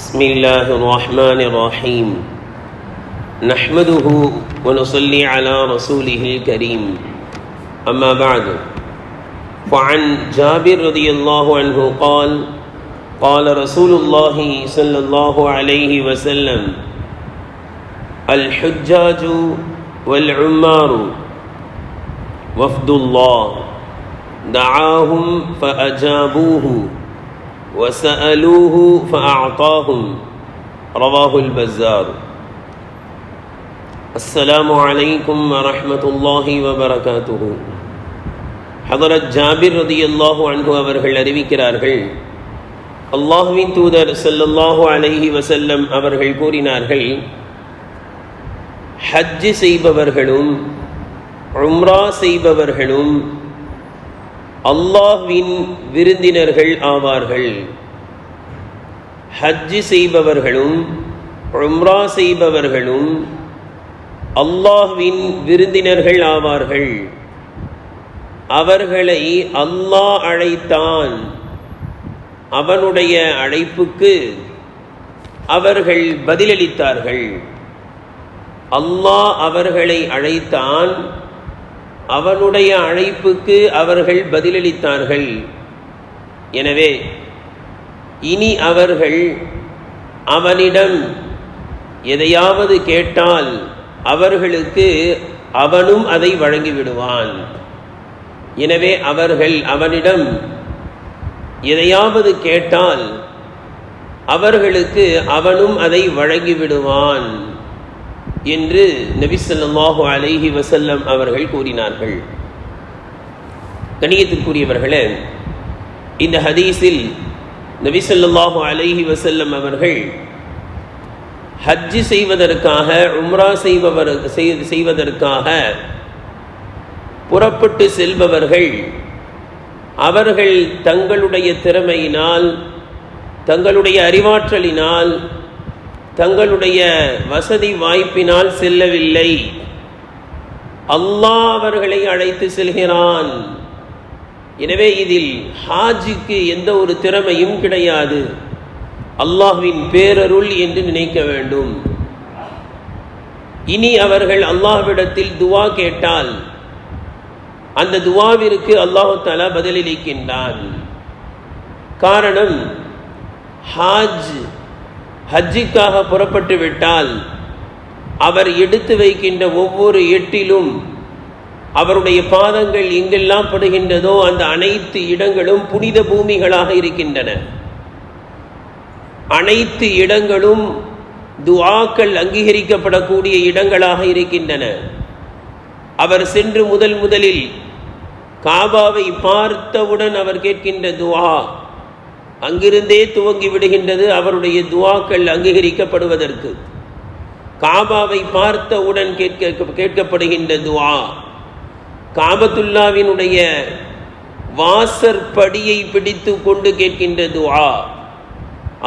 بسم الله الرحمن الرحيم نحمده ونصلي على رسوله الكريم أما بعد فعن جابر رضي الله عنه قال قال رسول الله صلى الله عليه وسلم الحجاج والعمار وفد الله دعاهم فأجابوه وسألوه فأعطاهم رواه البزار السلام عليكم ورحمة الله وبركاته ஹதரத் ஜாபிர் ரதி அல்லாஹு அன்ஹு அவர்கள் அறிவிக்கிறார்கள் அல்லாஹுவின் தூதர் ஸல்லல்லாஹு அலைஹி வஸல்லம் அவர்கள் கூறினார்கள் ஹஜ்ஜு செய்பவர்களும் உம்ரா செய்பவர்களும் அல்லாஹ்வின் விருந்தினர்கள் ஆவார்கள். ஹஜ்ஜு செய்பவர்களும் உம்ரா செய்பவர்களும் அல்லாஹ்வின் விருந்தினர்கள் ஆவார்கள். அவர்களை அல்லாஹ் அழைத்தான். அவனுடைய அழைப்புக்கு அவர்கள் பதிலளித்தார்கள். அல்லாஹ் அவர்களை அழைத்தான். அவனுடைய அழைப்புக்கு அவர்கள் பதிலளித்தார்கள். எனவே இனி அவர்கள் அவனிடம் எதையாவது கேட்டால் அவர்களுக்கு அவனும் அதை வழங்கிவிடுவான். எனவே அவர்கள் அவனிடம் எதையாவது கேட்டால் அவர்களுக்கு அவனும் அதை வழங்கிவிடுவான். என்று நபிசல்லாஹு அலைஹி வசல்லம் அவர்கள் கூறினார்கள். கணியத்திற்குரியவர்களே இந்த ஹதீஸில் நபிசல்லாஹு அலைஹி வசல்லம் அவர்கள் ஹஜ்ஜு செய்வதற்காக உம்ரா செய்பவர் செய்வதற்காக புறப்பட்டு செல்பவர்கள் அவர்கள் தங்களுடைய திறமையினால் தங்களுடைய அறிவாற்றலினால் தங்களுடைய வசதி வாய்ப்பினால் செல்லவில்லை. அல்லாஹ் அவர்களை அழைத்து செல்கிறான். எனவே இதில் ஹாஜிக்கு எந்த ஒரு திறமையும் கிடையாது. அல்லாஹ்வின் பேரருள் என்று நினைக்க வேண்டும். இனி அவர்கள் அல்லாஹ்விடத்தில் துவா கேட்டால் அந்த துவாவிற்கு அல்லாஹு தாலா பதிலளிக்கின்றான். காரணம் ஹாஜ் ஹஜ்ஜிக்காக புறப்பட்டு விட்டால் அவர் எடுத்து வைக்கின்ற ஒவ்வொரு எட்டிலும் அவருடைய பாதங்கள் எங்கெல்லாம் படுகின்றதோ அந்த அனைத்து இடங்களும் புனித பூமிகளாக இருக்கின்றன. அனைத்து இடங்களும் துவாக்கள் அங்கீகரிக்கப்படக்கூடிய இடங்களாக இருக்கின்றன. அவர் சென்று முதல் முதலில் காபாவை பார்த்தவுடன் அவர் கேட்கின்ற துவா அங்கிருந்தே துவங்கி விடுகின்றது அவருடைய துவாக்கள் அங்கீகரிக்கப்படுவதற்கு. காபாவை பார்த்தவுடன் கேட்க கேட்கப்படுகின்ற துவா. காபத்துல்லாவினுடைய வாசற்படியை பிடித்து கொண்டு கேட்கின்ற துவா.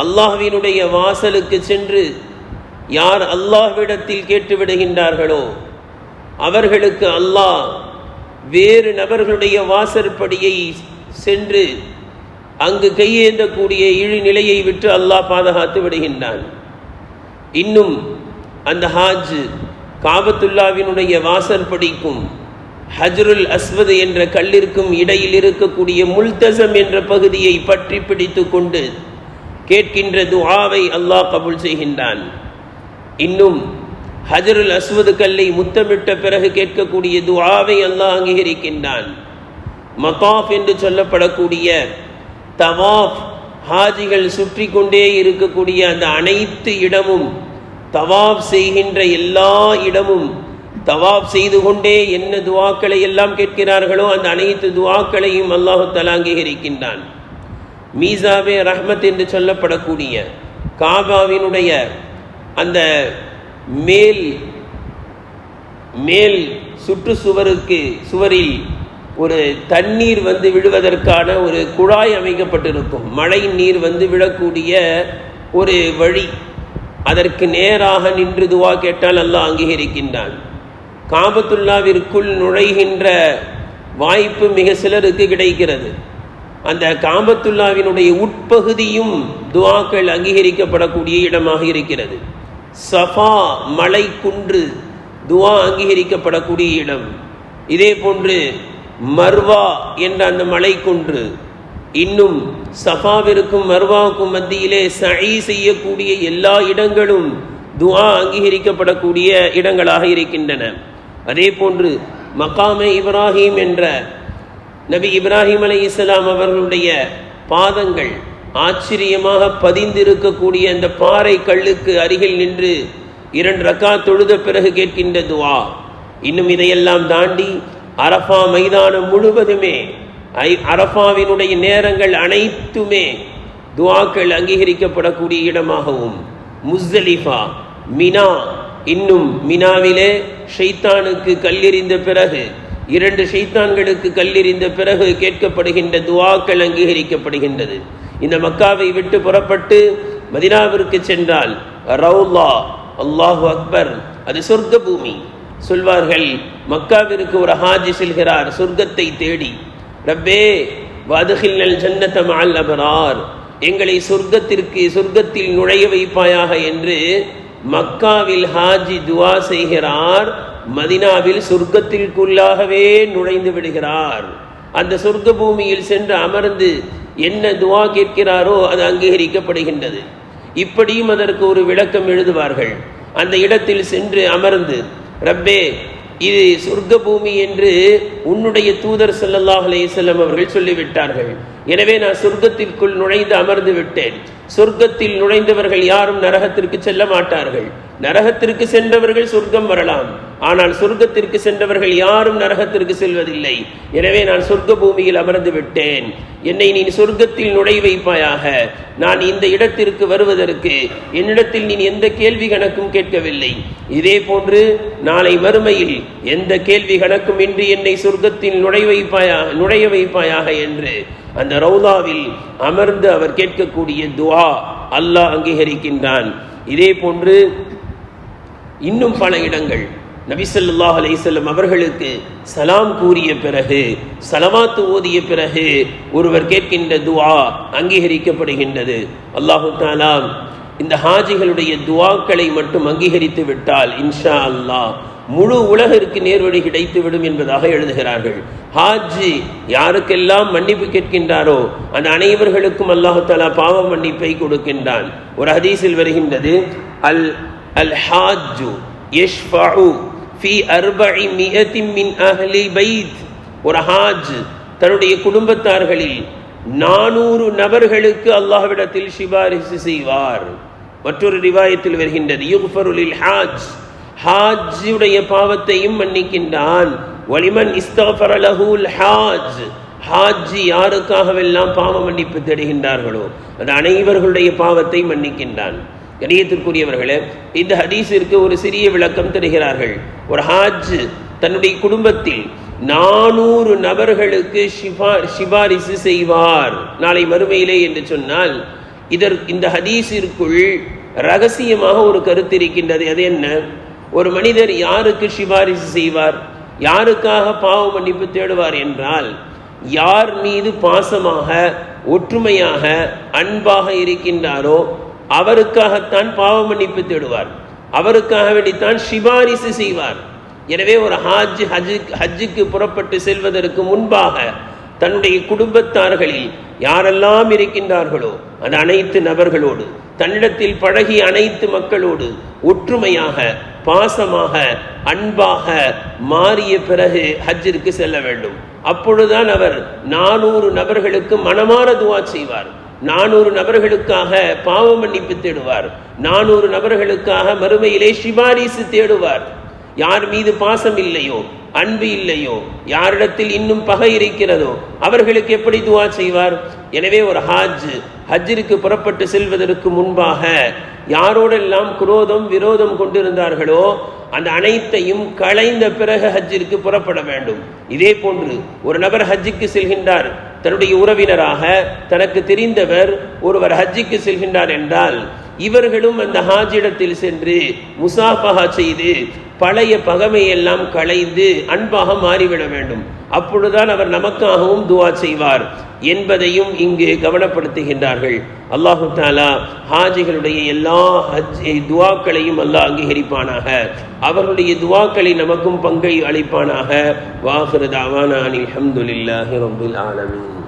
அல்லாஹ்வினுடைய வாசலுக்கு சென்று யார் அல்லாஹ்விடத்தில் கேட்டு விடுகின்றார்களோ அவர்களுக்கு அல்லாஹ் வேறு நபர்களுடைய வாசற்படியை சென்று அங்கு கையேந்தக்கூடிய இழி நிலையை விட்டு அல்லாஹ் பாதுகாத்து விடுகின்றான். இன்னும் அந்த ஹாஜ் காபத்துல்லாவினுடைய வாசற்படிக்கும் ஹஜ்ருல் அஸ்வது என்ற கல்லிற்கும் இடையில் இருக்கக்கூடிய முல்தசம் என்ற பகுதியை பற்றி பிடித்து கொண்டு கேட்கின்ற துஆவை அல்லாஹ் கபுல் செய்கின்றான். இன்னும் ஹஜருல் அஸ்வது கல்லை முத்தமிட்ட பிறகு கேட்கக்கூடிய துஆவை அல்லாஹ் அங்கீகரிக்கின்றான். மதாஃப் என்று சொல்லப்படக்கூடிய தவாஃப் ஹாஜிகள் சுற்றி கொண்டே இருக்கக்கூடிய அந்த அனைத்து இடமும் தவாப் செய்கின்ற எல்லா இடமும் தவாப் செய்து கொண்டே என்ன துவாக்களை எல்லாம் கேட்கிறார்களோ அந்த அனைத்து துவாக்களையும் அல்லாஹு தலா அங்கீகரிக்கின்றான். மீசாவே ரஹ்மத் என்று சொல்லப்படக்கூடிய காபாவினுடைய அந்த மேல் மேல் சுற்றுச்சுவருக்கு சுவரில் ஒரு தண்ணீர் வந்து விழுவதற்கான ஒரு குழாய் அமைக்கப்பட்டிருக்கும். மழை நீர் வந்து விழக்கூடிய ஒரு வழி. அதற்கு நேராக நின்று துவா கேட்டால் அல்லாஹ் அங்கீகரிக்கின்றான். காபத்துல்லாவிற்குள் நுழைகின்ற வாய்ப்பு மிக சிலருக்கு கிடைக்கிறது. அந்த காபத்துல்லாவினுடைய உட்பகுதியும் துவாக்கள் அங்கீகரிக்கப்படக்கூடிய இடமாக இருக்கிறது. சஃபா மலை குன்று துவா அங்கீகரிக்கப்படக்கூடிய இடம். இதே போன்று மர்வா என்ற அந்த மலைக்குன்று. இன்னும் சஃபாவிற்கும் மர்வாவுக்கும் மத்தியிலே சை செய்யக்கூடிய எல்லா இடங்களும் துவா அங்கீகரிக்கப்படக்கூடிய இடங்களாக இருக்கின்றன. அதே போன்று மகாமே இப்ராஹிம் என்ற நபி இப்ராஹிம் அலை இஸ்லாம் அவர்களுடைய பாதங்கள் ஆச்சரியமாக பதிந்திருக்கக்கூடிய அந்த பாறை கல்லுக்கு அருகில் நின்று இரண்டு ரக்கா தொழுத பிறகு கேட்கின்ற துவா இன்னும் இதையெல்லாம் தாண்டி அரஃபா மைதானம் முழுவதுமே ஐ அரஃபாவினுடைய நேரங்கள் அனைத்துமே துவாக்கள் அங்கீகரிக்கப்படக்கூடிய இடமாகவும் முஸ்தலிஃபா மினா இன்னும் மினாவிலே ஷைத்தானுக்கு கல்லெறிந்த பிறகு இரண்டு ஷைத்தான்களுக்கு கல்லெறிந்த பிறகு கேட்கப்படுகின்ற துவாக்கள் அங்கீகரிக்கப்படுகின்றது. இந்த மக்காவை விட்டு புறப்பட்டு மதினாவிற்கு சென்றால் ரவுல்லா அல்லாஹு அக்பர் அது சொர்க்க பூமி சொல்வார்கள் மக்காவிற்கு ஒரு ஹாஜி செல்கிறார் சொர்க்கத்தை தேடி. ரப்பே வதுகில் ஜன்னத மால் அபரார். எங்களை சொர்க்கத்திற்கு சொர்க்கத்தில் நுழைய வைப்பாயாக என்று மக்காவில் ஹாஜி துவா செய்கிறார் மதினாவில் சொர்க்கத்திற்குள்ளாகவே நுழைந்து விடுகிறார். அந்த சொர்க்க பூமியில் சென்று அமர்ந்து என்ன துவா கேட்கிறாரோ அது அங்கீகரிக்கப்படுகின்றது. இப்படியும் அதற்கு ஒரு விளக்கம் எழுதுவார்கள். அந்த இடத்தில் சென்று அமர்ந்து ரப்பே இது சொர்க்க பூமி என்று உன்னுடைய தூதர் ஸல்லல்லாஹு அலையம் அவர்கள் சொல்லிவிட்டார்கள். எனவே நான் சொர்க்கத்திற்குள் நுழைந்து அமர்ந்து விட்டேன். சொர்க்கத்தில் நுழைந்தவர்கள் யாரும் நரகத்திற்கு செல்ல மாட்டார்கள். நரகத்திற்கு சென்றவர்கள் சொர்க்கம் வரலாம். ஆனால் சொர்க்கத்திற்கு சென்றவர்கள் யாரும் நரகத்திற்கு செல்வதில்லை. எனவே நான் சொர்க்க பூமியில் அமர்ந்து விட்டேன். என்னை நீ சொர்க்கத்தில் நுழை வைப்பாயாக. நான் இந்த இடத்திற்கு வருவதற்கு என்னிடத்தில் நீ எந்த கேள்வி கணக்கும் கேட்கவில்லை. இதே போன்று நாளை மறுமையில் எந்த கேள்வி கணக்கும் இன்றி என்னை சொர்க்கத்தில் நுழை வைப்பாயாக நுழைய வைப்பாயாக என்று அந்த ரவுதாவில் அமர்ந்து அவர் கேட்கக்கூடிய துவா அல்லாஹ் அங்கீகரிக்கின்றான். இதே போன்று இன்னும் பல இடங்கள். நபிசல்லாஹ் ஸல்லல்லாஹு அவர்களுக்கு சலாம் கூறிய பிறகு சலவாத்து ஓதிய பிறகு ஒருவர் கேட்கின்ற துவா அங்கீகரிக்கப்படுகின்றது. அல்லாஹு தஆலா இந்த ஹாஜிகளுடைய துவாக்களை மட்டும் அங்கீகரித்து விட்டால் இன்ஷா அல்லாஹ் முழு உலகிற்கு நேர்வழி கிடைத்துவிடும் என்பதாக எழுதுகிறார்கள். ஹாஜி யாருக்கெல்லாம் மன்னிப்பு கேட்கின்றாரோ அந்த அனைவர்களுக்கும் அல்லாஹு தாலா பாவ மன்னிப்பை கொடுக்கின்றான். ஒரு ஹதீஸில் வருகின்றது அல் الحاج يشفع في ஃபி அர்பஇ மியத்தின் மின் அஹ்லி ஒரு ஹாஜ் தன்னுடைய குடும்பத்தார்களில் நானூறு நபர்களுக்கு அல்லாஹ்விடத்தில் சிபாரிசு செய்வார். மற்றொரு ரிவாயத்தில் வருகின்றது யுஃபருலில் ஹாஜ். ஹாஜுடைய பாவத்தையும் மன்னிக்கின்றான். வலிமன் இஸ்தாஃபரலஹூல் ஹாஜ். ஹாஜி யாருக்காகவெல்லாம் பாவ மன்னிப்பு தேடுகின்றார்களோ அது அனைவர்களுடைய பாவத்தை மன்னிக்கின்றான். கணியத்திற்குரியவர்களே இந்த ஹதீஸிற்கு ஒரு சிறிய விளக்கம் தருகிறார்கள். ஒரு ஹாஜ் தன்னுடைய குடும்பத்தில் நானூறு நபர்களுக்கு சிபா சிபாரிசு செய்வார். நாளை மறுமையிலே என்று சொன்னால் இதற் இந்த ஹதீஸிற்குள் ரகசியமாக ஒரு கருத்து இருக்கின்றது. அது என்ன? ஒரு மனிதர் யாருக்கு சிபாரிசு செய்வார்? யாருக்காக பாவ மன்னிப்பு தேடுவார் என்றால் யார் மீது பாசமாக ஒற்றுமையாக அன்பாக இருக்கின்றாரோ அவருக்காகத்தான் பாவ மன்னிப்பு தேடுவார். அவருக்காக வேண்டித்தான் சிபாரிசு செய்வார். எனவே ஒரு ஹாஜ் ஹஜ் ஹஜ்ஜுக்கு புறப்பட்டு செல்வதற்கு முன்பாக தன்னுடைய குடும்பத்தார்களில் யாரெல்லாம் இருக்கின்றார்களோ அந்த அனைத்து நபர்களோடு தன்னிடத்தில் பழகிய அனைத்து மக்களோடு ஒற்றுமையாக பாசமாக அன்பாக மாறிய பிறகு ஹஜ்ஜிற்கு செல்ல வேண்டும். அப்பொழுதுதான் அவர் நானூறு நபர்களுக்கு மனமான துவா செய்வார். நானூறு நபர்களுக்காக பாவ மன்னிப்பு தேடுவார். நானூறு நபர்களுக்காக மறுமையிலே சிபாரிசு தேடுவார். யார் மீது பாசம் இல்லையோ அன்பு இல்லையோ யாரிடத்தில் இன்னும் பகை இருக்கிறதோ அவர்களுக்கு எப்படி துவா செய்வார்? எனவே ஒரு ஹாஜ் ஹஜ்ஜிற்கு புறப்பட்டு செல்வதற்கு முன்பாக யாரோடெல்லாம் குரோதம் விரோதம் கொண்டிருந்தார்களோ அந்த அனைத்தையும் களைந்த பிறகு ஹஜ்ஜிற்கு புறப்பட வேண்டும். இதே போன்று ஒரு நபர் ஹஜ்ஜுக்கு செல்கின்றார். தன்னுடைய உறவினராக தனக்கு தெரிந்தவர் ஒருவர் ஹஜ்ஜிக்கு செல்கின்றார் என்றால் இவர்களும் அந்த ஹாஜிடத்தில் சென்று முசாஃபஹா செய்து பழைய பகமையெல்லாம் களைந்து அன்பாக மாறிவிட வேண்டும். அப்பொழுதுதான் அவர் நமக்காகவும் துவா செய்வார் என்பதையும் இங்கு கவனப்படுத்துகின்றார்கள். அல்லாஹு தாலா ஹாஜிகளுடைய எல்லா ஹஜ் துவாக்களையும் அல்லாஹ் அங்கீகரிப்பானாக. அவர்களுடைய துவாக்களை நமக்கும் பங்கை அளிப்பானாக. வாஹிருதாவான அலி அஹமதுல்லாஹி ரபுல் ஆலமின்.